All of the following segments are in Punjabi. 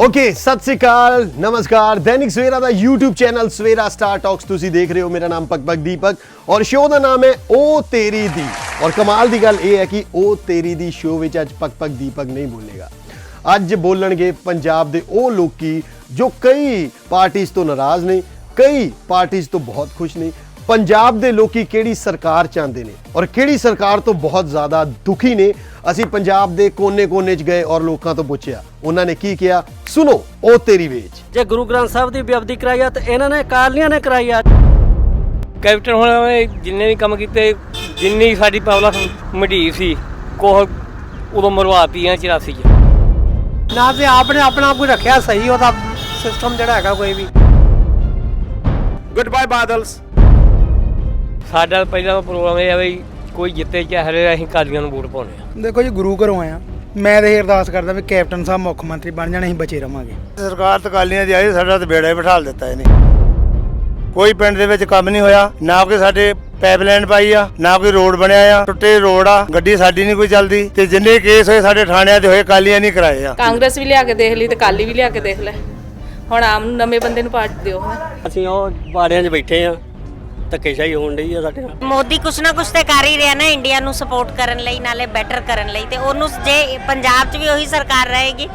ਓਕੇ ਸਤਿ ਸ੍ਰੀ ਅਕਾਲ, ਨਮਸਕਾਰ। ਦੈਨਿਕ ਸਵੇਰਾ ਦਾ YouTube channel Savera star talks ਤੁਸੀਂ ਦੇਖ ਰਹੇ ਹੋ। ਮੇਰਾ ਨਾਮ ਪਗਪਗ ਦੀਪਕ ਔਰ ਸ਼ੋਅ ਦਾ ਨਾਮ ਹੈ ਉਹ ਤੇਰੀ ਦੀ। ਔਰ ਕਮਾਲ ਦੀ ਗੱਲ ਇਹ ਹੈ ਕਿ ਉਹ ਤੇਰੀ ਦੀ ਸ਼ੋਅ ਵਿੱਚ ਅੱਜ ਪਗਪਗ ਦੀਪਕ ਨਹੀਂ ਬੋਲੇਗਾ। ਅੱਜ ਬੋਲਣਗੇ ਪੰਜਾਬ ਦੇ ਉਹ ਲੋਕੀ ਜੋ ਕਈ ਪਾਰਟੀਆਂ ਤੋਂ ਨਾਰਾਜ਼ ਨੇ, ਕਈ ਪਾਰਟੀਆਂ ਤੋਂ ਬਹੁਤ ਖੁਸ਼ ਨੇ। ਪੰਜਾਬ ਦੇ ਲੋਕੀ ਕਿਹੜੀ ਸਰਕਾਰ ਚਾਹੁੰਦੇ ਨੇ ਔਰ ਕਿਹੜੀ ਸਰਕਾਰ ਤੋਂ ਬਹੁਤ ਜ਼ਿਆਦਾ ਦੁਖੀ ਨੇ? ਅਸੀਂ ਪੰਜਾਬ ਦੇ ਕੋਨੇ-ਕੋਨੇ 'ਚ ਗਏ ਔਰ ਲੋਕਾਂ ਤੋਂ ਪੁੱਛਿਆ। ਉਹਨਾਂ ਨੇ ਕੀ ਕਿਹਾ? ਸੁਣੋ ਉਹ ਤੇਰੀ ਵੇਚ। ਜੇ ਗੁਰੂ ਗ੍ਰੰਥ ਸਾਹਿਬ ਦੀ ਬੇਅਦਬੀ ਕਰਾਈ ਆ ਤੇ ਇਹਨਾਂ ਨੇ ਅਕਾਲੀਆਂ ਨੇ ਕਰਾਈ ਆ। ਕੈਪਟਨ ਹੁਣ ਜਿੰਨੇ ਵੀ ਕੰਮ ਕੀਤੇ ਜਿੰਨੀ ਸਾਡੀ ਪਬਲਿਕ ਮਢੀਰ ਸੀ ਕੋਹ ਉਦੋਂ ਮਰਵਾਤੀਆਂ 84 ਚ। ਨਾ ਤੇ ਆਪਨੇ ਆਪਣਾ ਕੋਈ ਰੱਖਿਆ ਸਹੀ ਉਹਦਾ ਸਿਸਟਮ ਜਿਹੜਾ ਹੈਗਾ ਕੋਈ ਵੀ। Good bye ਬਾਦਲਸ। ਸਾਡਾ ਪਹਿਲਾ ਪ੍ਰੋਗਰਾਮ ਇਹ ਹੈ ਵੀ ਕੋਈ ਜਿੱਤੇ ਚਾਹੇ ਹਰੇ ਅਸੀਂ ਕਾਲੀਆਂ ਨੂੰ ਵੋਟ ਪਾਉਣੇ ਆ ਦੇਖੋ ਜੀ ਗੁਰੂ ਘਰੋਂ ਆਇਆ। ਮੈਂ ਤਾਂ ਇਹ ਅਰਦਾਸ ਕਰਦਾ ਵੀ ਕੈਪਟਨ ਸਾਹਿਬ ਮੁੱਖ ਮੰਤਰੀ ਬਣ ਜਾਣ ਅਸੀਂ ਬਚੇ ਰਵਾਂਗੇ। ਸਰਕਾਰ ਤਕਾਲੀਆਂ ਦੀ ਆਈ ਸਾਡਾ ਤੇ ਬੇੜਾ ਹੀ ਬਿਠਾਲ ਦਿੱਤਾ ਇਹਨੇ। ਕੋਈ ਪਿੰਡ ਦੇ ਵਿੱਚ ਕੰਮ ਨਹੀਂ ਹੋਇਆ ਨਾ ਕੋਈ ਸਾਡੇ ਪਾਈਪਲਾਈਨ ਪਾਈ ਆ ਨਾ ਕੋਈ ਰੋਡ ਬਣਿਆ ਆ ਟੁੱਟੇ ਰੋਡ ਆ ਗੱਡੀ ਸਾਡੀ ਨਹੀਂ ਕੋਈ ਚੱਲਦੀ ਤੇ ਜਿੰਨੇ ਕੇਸ ਹੋਏ ਸਾਡੇ ਥਾਣਿਆਂ ਦੇ ਹੋਏ ਕਾਲੀਆਂ ਨਹੀਂ ਕਰਾਏ ਆ। ਕਾਂਗਰਸ ਵੀ ਲਿਆ ਕੇ ਦੇਖ ਲਈ ਤੇ ਕਾਲੀ ਵੀ ਲਿਆ ਕੇ ਦੇਖ ਲੈ। ਹੁਣ ਆਮ ਨਵੇਂ ਬੰਦੇ ਨੂੰ ਪਾਰਟ ਦਿਓ। ਅਸੀਂ ਉਹ ਬਾੜਿਆਂ 'ਚ ਬੈਠੇ ਆ। ਧੱਕੇਸ਼ਾਹੀ ਹੋਣ ਡਈ ਆ ਸਾਡੇ ਨਾਲ। ਮੋਦੀ ਕੁਛ ਨਾ ਕੁਛ ਤੇ ਕਰ ਹੀ ਰਿਹਾ ਨਾ ਇੰਡੀਆ ਨੂੰ ਸਪੋਰਟ ਕਰਨ ਲਈ ਨਾਲੇ ਬੈਟਰ ਕਰਨ ਲਈ। ਤੇ ਉਹਨੂੰ ਜੇ ਪੰਜਾਬ 'ਚ ਵੀ ਉਹੀ ਸਰਕਾਰ ਰਹੇਗੀ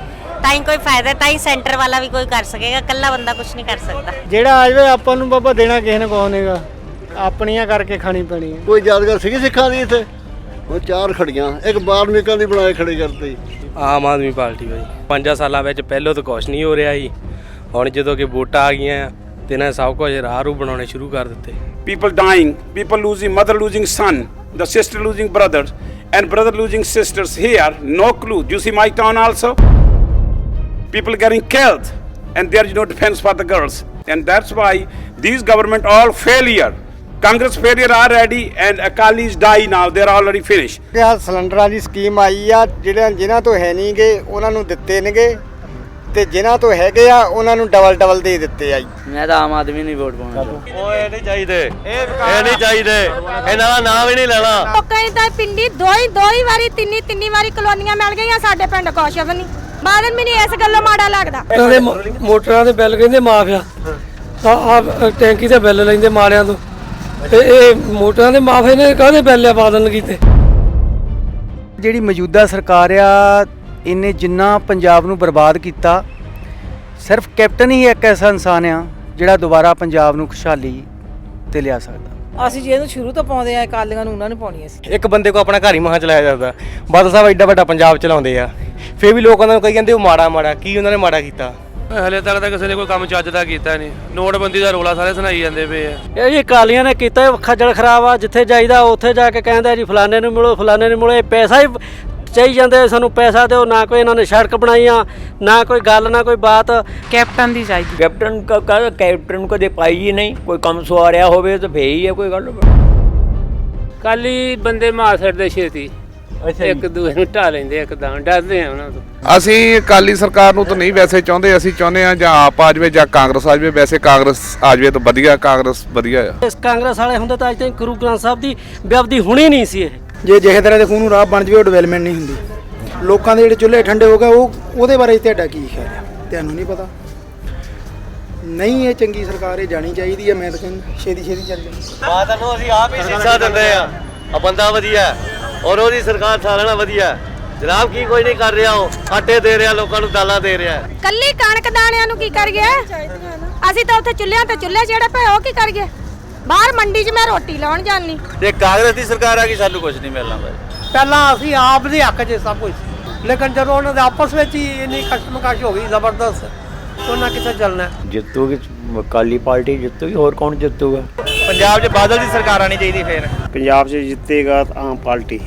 ਤਾਂ ਹੀ ਕੋਈ ਫਾਇਦਾ ਤਾਂ ਹੀ ਸੈਂਟਰ ਵਾਲਾ ਵੀ ਕੋਈ ਕਰ ਸਕੇਗਾ। ਕੱਲਾ ਬੰਦਾ ਕੁਛ ਨਹੀਂ ਕਰ ਸਕਦਾ। ਜਿਹੜਾ ਆ ਜਾਵੇ ਆਪਾਂ ਨੂੰ ਬਾਬਾ ਦੇਣਾ ਕਿਸੇ ਨੇ ਕੋਹ ਨਹੀਂਗਾ। ਆਪਣੀਆਂ ਕਰਕੇ ਖਾਣੀ ਪੈਣੀ ਹੈ। ਕੋਈ ਯਾਦਗਾਰ ਸੀਗੀ ਸਿੱਖਾਂ ਦੀ ਇੱਥੇ? ਉਹ ਚਾਰ ਖੜੀਆਂ ਇੱਕ ਬਾਲਮੀਕਾਂ ਦੀ ਬਣਾਏ ਖੜੇ ਕਰਤੇ। ਆਮ ਆਦਮੀ ਪਾਰਟੀ ਬਾਈ। ਪੰਜਾਂ ਸਾਲਾਂ ਵਿੱਚ ਪਹਿਲੋਂ ਤਾਂ ਕੁਛ ਨਹੀਂ ਹੋ ਰਿਹਾ ਸੀ। ਹੁਣ ਜਦੋਂ ਕਿ ਵੋਟਾਂ ਆ ਗਈਆਂ ਤੇ ਇਹਨਾਂ ਨੇ ਸਭ ਕੁਝ ਰਾਹ ਰੂ ਬਣਾਉਣੇ ਸ਼ੁਰੂ ਕਰ ਦਿੱਤੇ people dying people losing mother losing son the sister losing brothers and brother losing sisters here no clue you see my town also people getting killed and there is no defense for the girls and that's why these government all failure congress failure already and akalis die now they're already finished ਕਿ ਆ ਸਿਲੰਡਰਾਂ ਦੀ ਸਕੀਮ ਆਈ ਆ ਜਿਹੜੇ ਜਿਨ੍ਹਾਂ ਤੋਂ ਹੈ ਨਹੀਂਗੇ ਉਹਨਾਂ ਨੂੰ ਦਿੱਤੇ ਨੇਗੇ ਤੇ ਜਿਨ੍ਹਾਂ ਤੋਂ ਹੈਗੇ ਆ ਉਹਨਾਂ ਨੂੰ ਡਬਲ ਡਬਲ ਦੇ ਦਿੱਤੇ ਆ ਜੀ। ਮੈਂ ਤਾਂ ਆਮ ਆਦਮੀ ਨੂੰ ਵੋਟ ਪਾਉਣਾ ਇਹ ਨਹੀਂ ਚਾਹੀਦੇ। ਇਹ ਨਹੀਂ ਚਾਹੀਦੇ। ਇਹਨਾਂ ਦਾ ਨਾਮ ਹੀ ਨਹੀਂ ਲੈਣਾ। ਲੋਕਾਂ ਦੀ ਤਾਂ ਪਿੰਡੀ ਦੋ ਹੀ ਦੋ ਹੀ ਵਾਰੀ ਤਿੰਨੀ ਤਿੰਨੀ ਵਾਰੀ ਕਲੋਨੀਆਂ ਮਿਲ ਗਈਆਂ ਸਾਡੇ ਪਿੰਡ ਕੁਛ ਵੀ ਨਹੀਂ ਬਾਦਲ ਮੈਨੂੰ ਇਸ ਗੱਲੋਂ ਮਾੜਾ ਲੱਗਦਾ। ਇਹਨਾਂ ਦੇ ਮੋ- ਮੋਟਰਾਂ ਦੇ ਬਿੱਲ ਕਹਿੰਦੇ ਮਾਫ ਆ। ਆ ਆ ਟੈਂਕੀ ਦੇ ਬਿੱਲ ਲੈਂਦੇ ਮਾਰਿਆਂ ਤੋਂ। ਤੇ ਇਹ ਮੋਟਰਾਂ ਦੇ ਮਾਫ ਇਹਨੇ ਕਾਹਦੇ ਬਿੱਲ ਆ ਬਾਦਲ ਨੇ ਕੀਤੇ? ਜਿਹੜੀ ਮੌਜੂਦਾ ਸਰਕਾਰ ਆ ਇਹਨੇ ਜਿੰਨਾ ਪੰਜਾਬ ਨੂੰ ਬਰਬਾਦ ਕੀਤਾ ਸਿਰਫ ਕੈਪਟਨ ਹੀ ਇੱਕ ਐਸਾ ਇਨਸਾਨ ਆ ਜਿਹੜਾ ਦੁਬਾਰਾ ਪੰਜਾਬ ਨੂੰ ਖੁਸ਼ਹਾਲੀ ਤੇ ਲਿਆ ਸਕਦਾ। ਅਸੀਂ ਜੇ ਇਹਨੂੰ ਸ਼ੁਰੂ ਤੋਂ ਪਾਉਂਦੇ ਆ ਕਾਲੀਆਂ ਨੂੰ ਉਹਨਾਂ ਨੂੰ ਪਾਉਣੀਆਂ ਸੀ ਇੱਕ ਬੰਦੇ ਕੋ ਆਪਣਾ ਘਰ ਹੀ ਮਹਾਂ ਚਲਾਇਆ ਜਾਂਦਾ। ਬਾਦਲ ਸਾਹਿਬ ਐਡਾ ਵੱਡਾ ਪੰਜਾਬ ਚਲਾਉਂਦੇ ਆ। ਫੇਰ ਵੀ ਲੋਕ ਉਹਨਾਂ ਨੂੰ ਕਹੀ ਜਾਂਦੇ ਉਹ ਮਾੜਾ ਮਾੜਾ ਕੀ ਉਹਨਾਂ ਨੇ ਮਾੜਾ ਕੀਤਾ? ਹਲੇ ਤੱਕ ਤਾਂ ਕਿਸੇ ਨੇ ਕੋਈ ਕੰਮ ਚੱਜ ਦਾ ਕੀਤਾ ਨਹੀਂ। ਨੋਟਬੰਦੀ ਦਾ ਰੋਲਾ ਸਾਰੇ ਸੁਣਾਈ ਜਾਂਦੇ ਪਏ ਆ। ਇਹ ਜੀ ਅਕਾਲੀਆਂ ਨੇ ਕੀਤਾ ਇਹ ਖੱਜਲ ਖਰਾਬ ਆ ਜਿੱਥੇ ਜਾਈਦਾ ਉੱਥੇ ਜਾ ਕੇ ਕਹਿੰਦਾ ਜੀ ਫਲਾਣੇ ਨੂੰ ਮਿਲੋ ਫਲਾਣੇ ਨੂੰ ਮਿਲੋ ਇਹ ਪੈਸਾ ਹੀ ਚਾਹੀ ਜਾਂਦੇ ਸਾਨੂੰ ਪੈਸਾ ਦਿਓ ਨਾ ਕੋਈ ਇਹਨਾਂ ਨੇ ਸੜਕ ਬਣਾਈਆਂ ਨਾ ਕੋਈ ਗੱਲ ਨਾ ਕੋਈ ਬਾਤ। ਕੈਪਟਨ ਦੀ ਚਾਹੀਦੀ। ਕੈਪਟਨ ਕਾ ਕੈਪਟਨ ਨੂੰ ਕਦੇ ਪਾਈ ਹੀ ਨਹੀਂ ਕੋਈ ਕੰਮ ਸਵਾਰਿਆ ਹੋਵੇ ਤਾਂ ਫੇਰ ਹੀ ਹੈ ਕੋਈ ਗੱਲ। ਕਾਲੀ ਬੰਦੇ ਮਾਰ ਛੱਡਦੇ ਛੇਤੀ। ਇੱਕ ਦੂਏ ਨੂੰ ਢਾ ਲੈਂਦੇ ਇੱਕਦਮ ਡਰਦੇ ਆ ਉਹਨਾਂ ਤੋਂ। ਅਸੀਂ ਅਕਾਲੀ ਸਰਕਾਰ ਨੂੰ ਤਾਂ ਨਹੀਂ ਵੈਸੇ ਚਾਹੁੰਦੇ ਅਸੀਂ ਚਾਹੁੰਦੇ ਆ ਜਾਂ ਆਪ ਆ ਜਾਵੇ ਜਾਂ ਕਾਂਗਰਸ ਆ ਜਾਵੇ। ਵੈਸੇ ਕਾਂਗਰਸ ਆ ਜਾਵੇ ਤਾਂ ਵਧੀਆ ਕਾਂਗਰਸ ਵਧੀਆ ਆ। ਇਸ ਕਾਂਗਰਸ ਵਾਲੇ ਹੁੰਦੇ ਤਾਂ ਅੱਜ ਤਾਈਂ ਗੁਰੂ ਗ੍ਰੰਥ ਸਾਹਿਬ ਦੀ ਬੇਅਦਬੀ ਹੋਣੀ ਨਹੀਂ ਸੀ ਇਹ। ਜੇ ਜਿਹੇ ਤਰ੍ਹਾਂ ਦੇ ਖੂਨ ਨੂੰ ਰਾਹ ਬਣ ਜਵੇ ਉਹ ਡਿਵੈਲਪਮੈਂਟ ਨਹੀਂ ਹੁੰਦੀ। ਲੋਕਾਂ ਦੇ ਜਿਹੜੇ ਚੁੱਲ੍ਹੇ ਠੰਡੇ ਹੋ ਗਏ ਉਹ ਉਹਦੇ ਬਾਰੇ ਤੁਹਾਡਾ ਕੀ ਖਿਆਲ ਹੈ ਤੁਹਾਨੂੰ ਨਹੀਂ ਪਤਾ? ਨਹੀਂ ਇਹ ਚੰਗੀ ਸਰਕਾਰ ਇਹ ਜਾਣੀ ਚਾਹੀਦੀ ਹੈ ਮੈਂ ਤਾਂ ਕਹਿੰਦਾ ਛੇਤੀ ਛੇਤੀ ਚੱਲ ਜਾਣੀ। ਬਾਦਲ ਨੂੰ ਅਸੀਂ ਆਪ ਹੀ ਸਿੱਖਿਆ ਦਿੰਦੇ ਆ। ਆ ਬੰਦਾ ਵਧੀਆ ਹੈ, ਔਰ ਉਹਦੀ ਸਰਕਾਰ ਸਾਰਿਆਂ ਨਾਲ ਵਧੀਆ ਹੈ। ਜਨਾਬ ਕੀ ਕੋਈ ਨਹੀਂ ਕਰ ਰਿਹਾ ਉਹ? ਆਟੇ ਦੇ ਰਿਹਾ ਲੋਕਾਂ ਨੂੰ ਦਾਲਾਂ ਦੇ ਰਿਹਾ ਕੱਲੀ ਕਣਕ ਦਾਣਿਆਂ ਨੂੰ ਕੀ ਕਰ ਗਿਆ? ਅਸੀਂ ਤਾਂ ਉੱਥੇ ਚੁੱਲ੍ਹਿਆਂ ਤੇ ਚੁੱਲ੍ਹੇ ਜਿਹੜੇ ਪਏ ਉਹ ਕੀ ਕਰ ਗਏ ਬਾਹਰ ਮੰਡੀ 'ਚ ਮੈਂ ਰੋਟੀ ਲਾਉਣ ਜਾਣੀ ਤੇ ਕਾਂਗਰਸ ਦੀ ਸਰਕਾਰ ਆ ਗਈ ਸਾਨੂੰ ਕੁਝ ਨਹੀਂ ਮਿਲਣਾ ਭਾਈ ਪਹਿਲਾਂ ਅਸੀਂ ਆਪ ਦੇ ਹੱਕ 'ਚ ਸਭ ਕੁਝ ਸੀ। ਲੇਕਿਨ ਜਦੋਂ ਉਹਨਾਂ ਦੇ ਆਪਸ ਵਿੱਚ ਹੀ ਇੰਨੀ ਕਸ਼ਮਕਸ਼ ਹੋ ਗਈ ਜ਼ਬਰਦਸਤ ਉਹਨਾਂ ਕਿੱਥੇ ਚੱਲਣਾ? ਜਿੱਤੂਗੀ ਕਾਲੀ ਪਾਰਟੀ ਜਿੱਤੂਗੀ ਹੋਰ ਕੌਣ ਜਿੱਤੂਗਾ? ਪੰਜਾਬ 'ਚ ਬਾਦਲ ਦੀ ਸਰਕਾਰ ਆਣੀ ਚਾਹੀਦੀ ਫੇਰ। ਪੰਜਾਬ 'ਚ ਜਿੱਤੇਗਾ ਆਮ ਪਾਰਟੀ।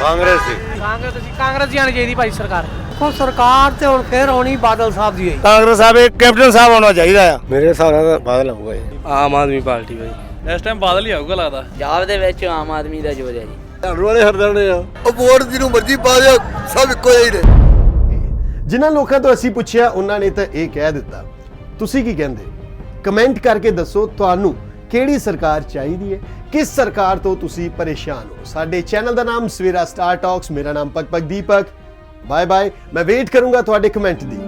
ਕਾਂਗਰਸ ਦੀ। ਕਾਂਗਰਸ ਦੀ ਕਾਂਗਰਸ ਦੀ ਆਣੀ ਚਾਹੀਦੀ ਭਾਈ ਸਰਕਾਰ। ਹੁਣ ਸਰਕਾਰ ਤੇ ਹੁਣ ਫੇਰ ਆਉਣੀ ਬਾਦਲ ਸਾਹਿਬ ਦੀ ਹੋਈ ਕਾਂਗਰਸ ਸਾਹਿਬ ਇਹ ਕੈਪਟਨ ਸਾਹਿਬ ਆਉਣਾ ਚਾਹੀਦਾ ਆ। ਮੇਰੇ ਹਿਸਾਬ ਨਾਲ ਬਾਦਲ ਆਊਗਾ ਆਮ ਆਦਮੀ ਪਾਰਟੀ ਬਾਈ। ਇਸ ਟਾਈਮ ਬਾਦਲ ਹੀ ਆਊਗਾ ਲੱਗਦਾ। ਪੰਜਾਬ ਦੇ ਵਿੱਚ ਆਮ ਆਦਮੀ ਦਾ ਜੋਰ ਹੈ ਜੀ। ਝਾੜੂ ਵਾਲੇ ਹਰਦਣੇ ਆ। ਉਹ ਵੋਟ ਜਿਹਨੂੰ ਮਰਜ਼ੀ ਪਾ ਦਿਓ ਸਭ ਇੱਕੋ ਜਿਹੇ ਨੇ। ਜਿਨ੍ਹਾਂ ਲੋਕਾਂ ਤੋਂ ਅਸੀਂ ਪੁੱਛਿਆ ਉਹਨਾਂ ਨੇ ਤਾਂ ਇਹ ਕਹਿ ਦਿੱਤਾ। ਤੁਸੀਂ ਕੀ ਕਹਿੰਦੇ? ਕਮੈਂਟ ਕਰਕੇ ਦੱਸੋ ਤੁਹਾਨੂੰ ਕਿਹੜੀ ਸਰਕਾਰ ਚਾਹੀਦੀ ਹੈ? ਕਿਸ ਸਰਕਾਰ ਤੋਂ ਤੁਸੀਂ ਪਰੇਸ਼ਾਨ ਹੋ? ਸਾਡੇ ਚੈਨਲ ਦਾ ਨਾਮ ਸਵੇਰਾ ਸਟਾਰ ਟਾਕਸ ਮੇਰਾ ਨਾਮ ਪਗਪਗ ਦੀਪਕ। ਬਾਏ ਬਾਏ ਮੈਂ ਵੇਟ ਕਰੂੰਗਾ ਤੁਹਾਡੇ ਕਮੈਂਟ ਦੀ।